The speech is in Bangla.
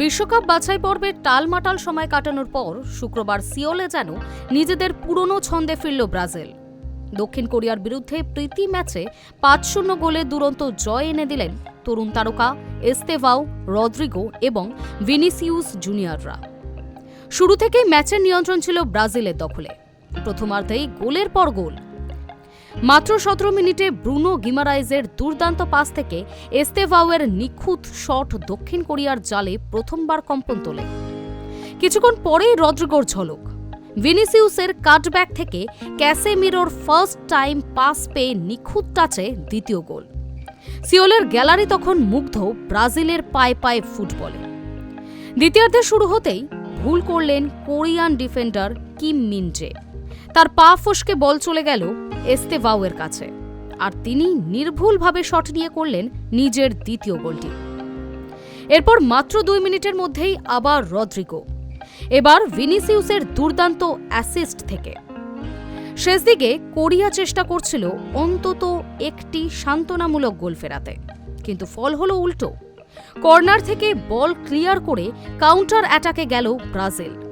বিশ্বকাপ বাছাই পর্বের টালমাটাল সময় কাটানোর পর শুক্রবার সিওলে যেন নিজেদের পুরনো ছন্দে ফিরল ব্রাজিল। দক্ষিণ কোরিয়ার বিরুদ্ধে প্রীতি ম্যাচে পাঁচ শূন্য গোলে দুরন্ত জয় এনে দিলেন তরুণ তারকা এস্তেভাও রদ্রিগো এবং ভিনিসিউস জুনিয়ররা। শুরু থেকেই ম্যাচের নিয়ন্ত্রণ ছিল ব্রাজিলের দখলে। প্রথমার্ধেই গোলের পর গোল মাত্র সতেরো মিনিটে ব্রুনো গিমারাইজের দুর্দান্ত পাস থেকে এস্তেভাওয়ের নিখুঁত শট দক্ষিণ কোরিয়ার জালে প্রথমবার কম্পন তোলে। কিছুক্ষণ পরেই রদ্রিগোর ঝলক। ভিনিসিউসের কাটব্যাক থেকে ক্যাসেমিরোর ফার্স্ট টাইম পাস পেয়ে নিখুঁত টাচে দ্বিতীয় গোল। সিওলের গ্যালারি তখন মুগ্ধ ব্রাজিলের পায়ে পায়ে ফুটবলে। দ্বিতীয়ার্ধে শুরু হতেই ভুল করলেন কোরিয়ান ডিফেন্ডার কিম মিনজে তার পা ফসকে বল চলে গেল এস্তেভাওয়ের কাছে। আর তিনি নির্ভুলভাবে শট নিয়ে করলেন নিজের দ্বিতীয় গোলটি। এরপর মাত্র দুই মিনিটের মধ্যেই আবার রদ্রিগো। এবার ভিনিসিউসের দুর্দান্ত অ্যাসিস্ট থেকে। শেষ দিকে কোরিয়া চেষ্টা করছিল অন্তত একটি সান্ত্বনামূলক গোল ফেরাতে। কিন্তু ফল হলো উল্টো। কর্নার থেকে বল ক্লিয়ার করে কাউন্টার অ্যাটাকে গেল ব্রাজিল।